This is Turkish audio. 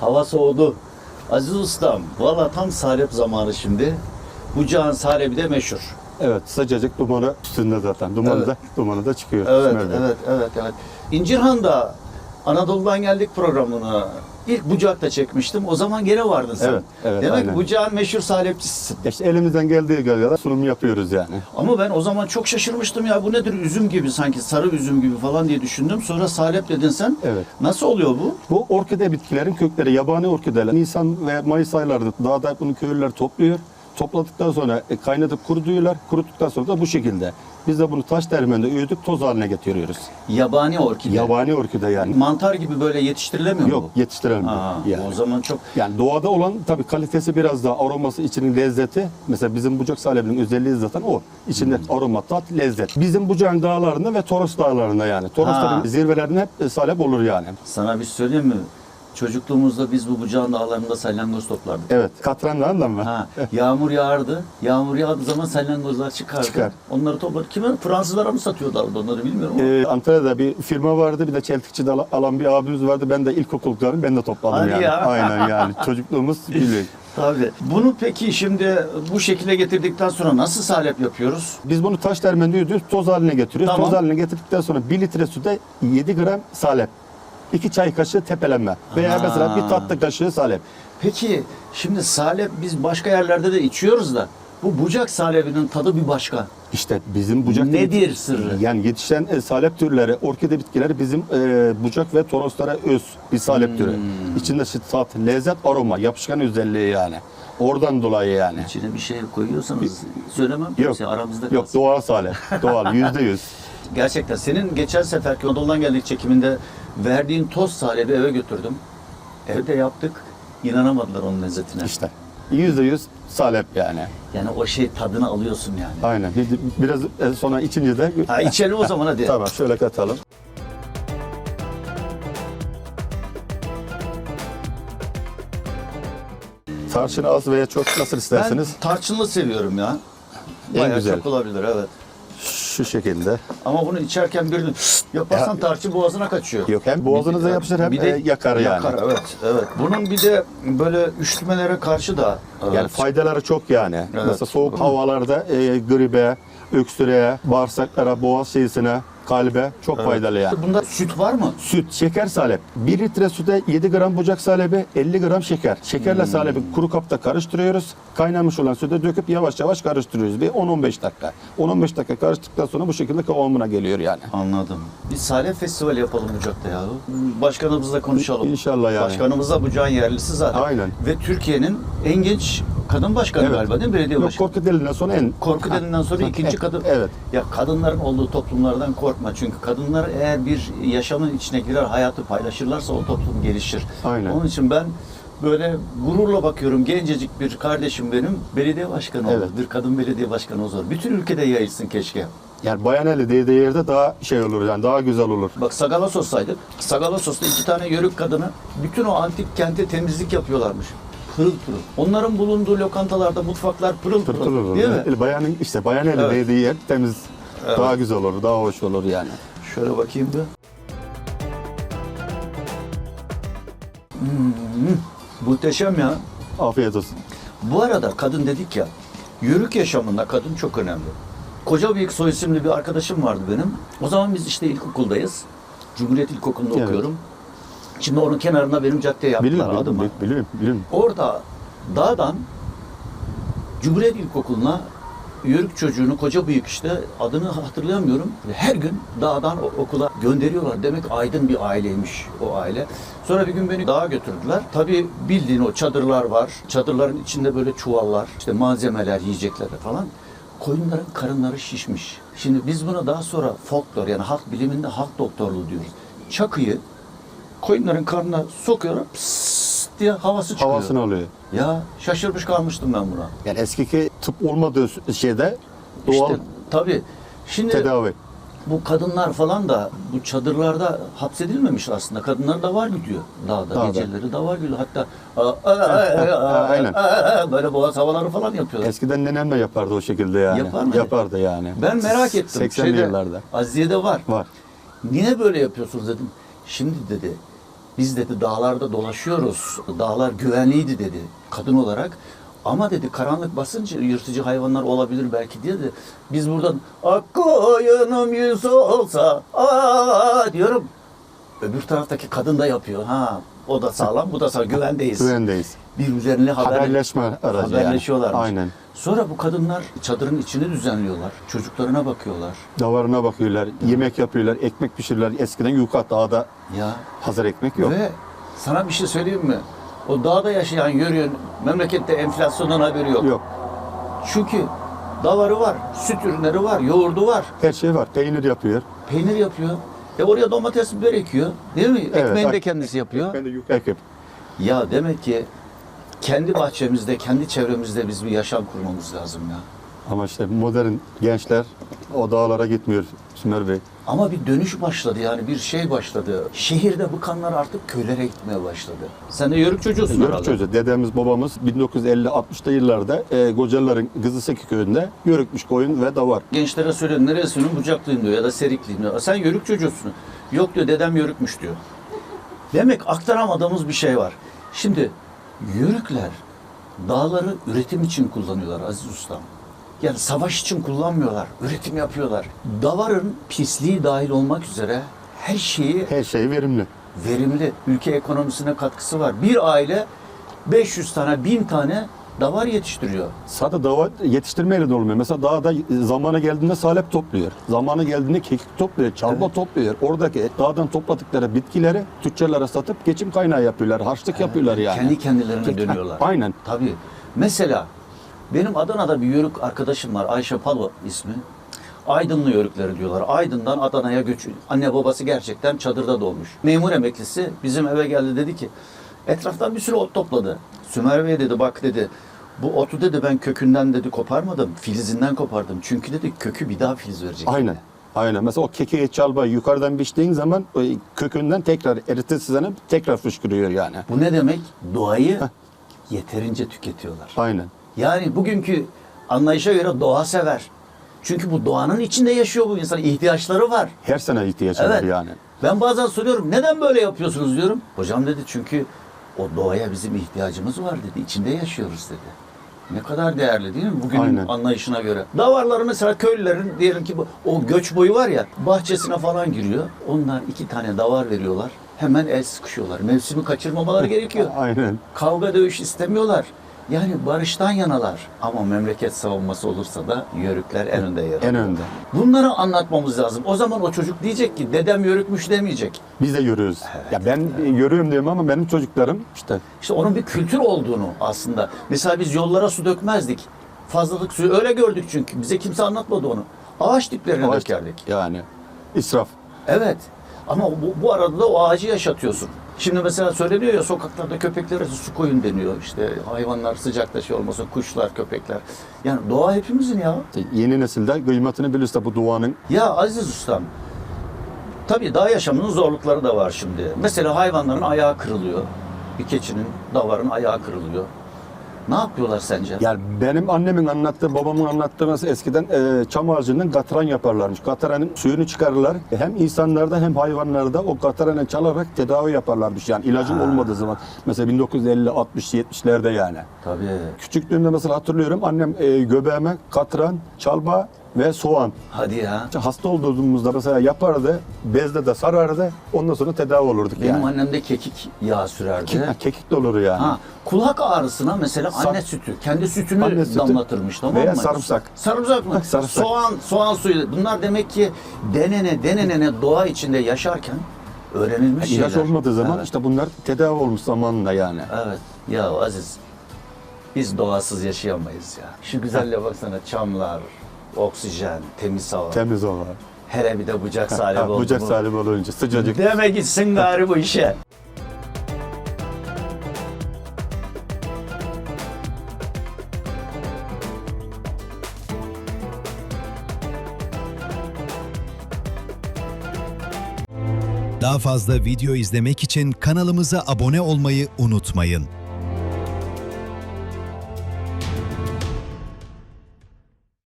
Hava soğudu. Aziz Ustam, valla tam salep zamanı şimdi. Bucağın salebi de meşhur. Evet, sıcacık dumanı üstünde zaten. Dumanı Evet. da dumanı da çıkıyor. Evet, Bey. evet, evet, evet. İncirhan'da Anadolu'dan geldik programını ilk bucakta çekmiştim. O zaman gene vardın sen. Evet, evet, Demek aynen. ki bucağın meşhur salepçisisin. İşte elimizden geldiği kadar sunum yapıyoruz yani. Ama ben o zaman çok şaşırmıştım ya bu nedir üzüm gibi sanki sarı üzüm gibi falan diye düşündüm. Sonra salep dedin sen. Evet. Nasıl oluyor bu? Bu orkide bitkilerin kökleri, yabani orkideler. Nisan ve Mayıs aylarında dağda bunu köylüler topluyor. Topladıktan sonra e, kaynatıp kurutuyorlar. Kuruttuktan sonra da bu şekilde. Biz de bunu taş dermende öğütüp toz haline getiriyoruz. Yabani orkide. Yabani orkide yani. Mantar gibi böyle yetiştirilemiyor mu Yok bu? yetiştiremiyor. Aa, yani. O zaman çok Yani doğada olan tabii kalitesi biraz daha aroması içinin lezzeti. Mesela bizim bucak salebinin özelliği zaten o. İçinde Hmm. aroma, tat, lezzet. Bizim bucağın dağlarında ve Toros dağlarında yani. Torosların Ha. zirvelerinde hep e, salep olur yani. sana bir şey söyleyeyim mi? Çocukluğumuzda biz bu bucağın dağlarında salyangoz toplardık. Evet. Katranlarından mı? Ha, yağmur yağardı. Yağmur yağdığı zaman salyangozlar çıkardı. Çıkar. Onları topladık. Kime? Fransızlara mı satıyorlardı onları bilmiyorum ama. Ee, Antalya'da bir firma vardı. Bir de Çeltikçi'de al- alan bir abimiz vardı. Ben de ilkokullarım ben de topladım Hadi yani. ya. Aynen yani. Çocukluğumuz biliyor. Tabii. Bunu peki şimdi bu şekilde getirdikten sonra nasıl salep yapıyoruz? Biz bunu taş dermende ödüyoruz, toz haline getiriyoruz. Tamam. Toz haline getirdikten sonra 1 litre suda 7 gram salep. 2 çay kaşığı tepelenme. Veya Ha. mesela bir tatlı kaşığı salep. Peki şimdi salep biz başka yerlerde de içiyoruz da bu bucak salebinin tadı bir başka. İşte bizim bucak Nedir sırrı? Yani yetişen e, salep türleri, orkide bitkileri bizim e, bucak ve toroslara öz bir salep Hmm. türü. İçinde tat, lezzet, aroma, yapışkan özelliği yani. Oradan dolayı yani. İçine bir şey koyuyorsanız söylemem Yok, aramızda yok doğal salep. Doğal, yüzde yüz. Gerçekten senin geçen seferki Anadolu'dan geldik çekiminde verdiğin toz salebi eve götürdüm. Evde yaptık. İnanamadılar onun lezzetine. İşte yüzde yüz salep yani. Yani o şey tadını alıyorsun yani. Aynen. Bir- Biraz e, sonra içince de... Ha içelim o zaman hadi. Tamam şöyle katalım. Tarçını az veya çok nasıl Ben isterseniz tarçınlı seviyorum ya. En Bayağı güzel. çok olabilir evet. Şu şekilde. Ama bunu içerken birini yaparsan Ya- tarçın boğazına kaçıyor. Yok hem boğazınıza yapışır hem de yakar yani. Yakar evet evet. Bunun bir de böyle üşütmelere karşı da Yani evet. faydaları çok yani. Evet. Mesela soğuk havalarda e, gribe, öksürüğe, bağırsaklara, boğaz şeysine, kalbe çok faydalı yani. Bunda süt var mı? Süt, şeker salep. 1 litre süte 7 gram bucak salebi, 50 gram şeker. Şekerle Hmm. salebi kuru kapta karıştırıyoruz. Kaynamış olan süte döküp yavaş yavaş karıştırıyoruz. Bir 10-15 dakika. 10-15 dakika karıştıktan sonra bu şekilde kıvamına geliyor yani. Anladım. Bir salep festivali yapalım Bucak'ta ya. Başkanımızla konuşalım. İnşallah yani. Başkanımız da Bucak'ın yerlisi zaten. Aynen. Ve Türkiye'nin en genç kadın başkanı Evet. galiba değil mi? Belediye Yok başkanı. korku deliğinden sonra en... Korku delinden sonra ikinci kadın. Evet. Ya kadınların olduğu toplumlardan korkma. Çünkü kadınlar eğer bir yaşamın içine girer, hayatı paylaşırlarsa o toplum gelişir. Aynen. Onun için ben böyle gururla bakıyorum. Gencecik bir kardeşim benim belediye başkanı oldu. Evet. Bir kadın belediye başkanı oldu. Bütün ülkede yayılsın keşke. Yani bayan eli değdiği yerde daha şey olur yani daha güzel olur. Bak Sagalassos'taydık. Sagalassos'ta iki tane yörük kadını bütün o antik kente temizlik yapıyorlarmış. Pırıl pırıl. Onların bulunduğu lokantalarda mutfaklar pırıl pırıl. Tırtıl olur. Değil mi? Bayanın işte bayan eli Evet. değdiği yer temiz. Evet. Daha güzel olur, daha hoş olur yani. Şöyle bakayım bir. Hmm, muhteşem ya. Afiyet olsun. Bu arada kadın dedik ya, yörük yaşamında kadın çok önemli. Koca Büyük Soy isimli bir arkadaşım vardı benim. O zaman biz işte ilkokuldayız. Cumhuriyet İlkokulu'nda Evet. okuyorum. Şimdi onun kenarına benim cadde yaptılar Biliyorum, adıma. biliyorum, biliyorum, biliyorum. Orada dağdan Cumhuriyet İlkokulu'na yörük çocuğunu koca büyük işte adını hatırlayamıyorum. Her gün dağdan okula gönderiyorlar. Demek aydın bir aileymiş o aile. Sonra bir gün beni dağa götürdüler. Tabii bildiğin o çadırlar var. Çadırların içinde böyle çuvallar, işte malzemeler, yiyecekler falan. Koyunların karınları şişmiş. Şimdi biz buna daha sonra folklor yani halk biliminde halk doktorluğu diyoruz. Çakıyı koyunların karnına sokuyorlar pıs diye havası çıkıyor. Havasını alıyor. Ya şaşırmış kalmıştım ben buna. Yani eskiki tıp olmadığı şeyde doğal İşte tabii. Şimdi tedavi. bu kadınlar falan da bu çadırlarda hapsedilmemiş aslında. Kadınlar da var gidiyor dağda. Dağda. Geceleri de var gidiyor. Hatta aa, aa, aa, aa, aynen. aa, aa, böyle boğaz havaları falan yapıyorlar. Eskiden nenem de yapardı o şekilde yani. Yapar mı? Yapardı yani. Ben merak ettim. 80'li Şeyde, yıllarda. Azize'de var. Var. Niye böyle yapıyorsunuz dedim. Şimdi dedi Biz dedi dağlarda dolaşıyoruz. Dağlar güvenliydi dedi kadın olarak. Ama dedi karanlık basınca yırtıcı hayvanlar olabilir belki diye de biz buradan ak koyunum yüz olsa aa diyorum. Öbür taraftaki kadın da yapıyor. Ha o da sağlam bu da sağlam güvendeyiz. Güvendeyiz. Birbirlerine haber, Haberleşme aracı yani. haberleşiyorlarmış. Aynen. Sonra bu kadınlar çadırın içini düzenliyorlar. Çocuklarına bakıyorlar. Davarına bakıyorlar, yemek yapıyorlar, ekmek pişirirler. Eskiden yukarı dağda Ya hazır ekmek yok. Ve sana bir şey söyleyeyim mi? O dağda yaşayan yürüyen memlekette enflasyondan haberi yok. Yok. Çünkü davarı var, süt ürünleri var, yoğurdu var, Her şey var. Peynir yapıyor. peynir yapıyor. E oraya domates biber ekiyor. Değil mi? Evet, Ekmeğini de kendisi yapıyor. Ben de yukarı ekmek. Ya demek ki kendi bahçemizde, kendi çevremizde biz bir yaşam kurmamız lazım ya. Ama işte modern gençler o dağlara gitmiyor Sümer Bey. Ama bir dönüş başladı yani bir şey başladı. Şehirde bıkanlar artık köylere gitmeye başladı. Sen de yörük çocuğusun Yörük herhalde. çocuğu. Dedemiz babamız 1950-60'lı yıllarda e, Gocalıların Kızılseki köyünde yörükmüş koyun ve davar. Gençlere söylüyorum neresinin bucaklıyım diyor ya da serikliyim diyor. Sen yörük çocuğusun. Yok diyor dedem yörükmüş diyor. Demek aktaramadığımız bir şey var. Şimdi yörükler dağları üretim için kullanıyorlar Aziz Ustam. Yani savaş için kullanmıyorlar. Üretim yapıyorlar. Davarın pisliği dahil olmak üzere her şeyi Her şey verimli. verimli. Ülke ekonomisine katkısı var. Bir aile 500 tane, 1000 tane davar yetiştiriyor. Sadece davar yetiştirmeyle de olmuyor. Mesela dağda zamanı geldiğinde salep topluyor. Zamanı geldiğinde kekik topluyor, Evet. topluyor. Oradaki dağdan topladıkları bitkileri tüccarlara satıp geçim kaynağı yapıyorlar. Harçlık yapıyorlar yani. Kendi kendilerine Kendi- dönüyorlar. Aynen. Tabii. Mesela benim Adana'da bir yörük arkadaşım var. Ayşe Palo ismi. Aydınlı yörükleri diyorlar. Aydın'dan Adana'ya göç. Anne babası gerçekten çadırda doğmuş. Memur emeklisi bizim eve geldi dedi ki etraftan bir sürü ot topladı. Sümer Bey dedi bak dedi bu otu dedi ben kökünden dedi koparmadım. Filizinden kopardım. Çünkü dedi kökü bir daha filiz verecek. Aynen. Aynen. Mesela o kekiği çalbayı yukarıdan biçtiğin zaman o kökünden tekrar eritesizlenip tekrar fışkırıyor yani. Bu ne demek? Doğayı yeterince tüketiyorlar. Aynen. Yani bugünkü anlayışa göre doğa sever. Çünkü bu doğanın içinde yaşıyor bu insan. ihtiyaçları var. Her sene ihtiyaç var Evet. yani. Ben bazen soruyorum neden böyle yapıyorsunuz diyorum. Hocam dedi çünkü o doğaya bizim ihtiyacımız var dedi. İçinde yaşıyoruz dedi. Ne kadar değerli değil mi bugünün Aynen. anlayışına göre. Davarları mesela köylülerin diyelim ki o göç boyu var ya bahçesine falan giriyor. Onlar iki tane davar veriyorlar. Hemen el sıkışıyorlar. Mevsimi kaçırmamaları gerekiyor. Aynen. Kavga dövüş istemiyorlar. Yani barıştan yanalar. Ama memleket savunması olursa da yörükler en önde yer alıyor. En önde. Bunları anlatmamız lazım. O zaman o çocuk diyecek ki dedem yörükmüş demeyecek. Biz de yürüyoruz. Ya ben yürüyorum diyorum ama benim çocuklarım işte İşte onun bir kültür olduğunu aslında. Mesela biz yollara su dökmezdik. Fazlalık suyu öyle gördük çünkü. Bize kimse anlatmadı onu. Ağaç diplerine Ağaç- dökerdik. yani israf. Evet. Ama bu, bu arada da o ağacı yaşatıyorsun. Şimdi mesela söyleniyor ya sokaklarda köpeklere su koyun deniyor. İşte hayvanlar sıcakta olmasın, kuşlar, köpekler. Yani doğa hepimizin ya. Yeni nesilde kıymetini bilirse bu duanın Ya Aziz Ustam, tabii dağ yaşamının zorlukları da var şimdi. Mesela hayvanların ayağı kırılıyor. Bir keçinin, davarın ayağı kırılıyor. Ne yapıyorlar sence? Yani benim annemin anlattığı, babamın anlattığı mesela eskiden e, çam ağacından katran yaparlarmış. Katranın suyunu çıkarırlar. E, Hem insanlarda hem hayvanlarda o katranı çalarak tedavi yaparlarmış. Yani ilacın Ha. olmadığı zaman. Mesela 1950, 60, 70'lerde yani. Tabii. Küçüklüğümde mesela hatırlıyorum annem e, göbeğime katran, çalba ve soğan. Hadi ya. Hasta olduğumuzda mesela yapardı, bezle de sarardı. Ondan sonra tedavi olurduk Benim yani. annem de kekik yağı sürerdi. Ke- kekik de olur yani. Ha, kulak ağrısına mesela Sa- anne sütü, kendi sütünü Anne sütü damlatırmış tamam veya mı? sarımsak. Sarımsak mı? Sarımsak. Soğan, soğan suyu. Bunlar demek ki denene denenene doğa içinde yaşarken öğrenilmiş İlaç şeyler. olmadığı zaman Evet. işte bunlar tedavi olmuş zamanında yani. Evet. Ya Aziz, biz doğasız yaşayamayız ya. Şu güzelliğe baksana çamlar, oksijen, temiz hava. Temiz hava. Hele bir de bucak sahibi oldu bucak mu? sahibi olunca sıcacık. Deme gitsin gari bu işe. Daha fazla video izlemek için kanalımıza abone olmayı unutmayın.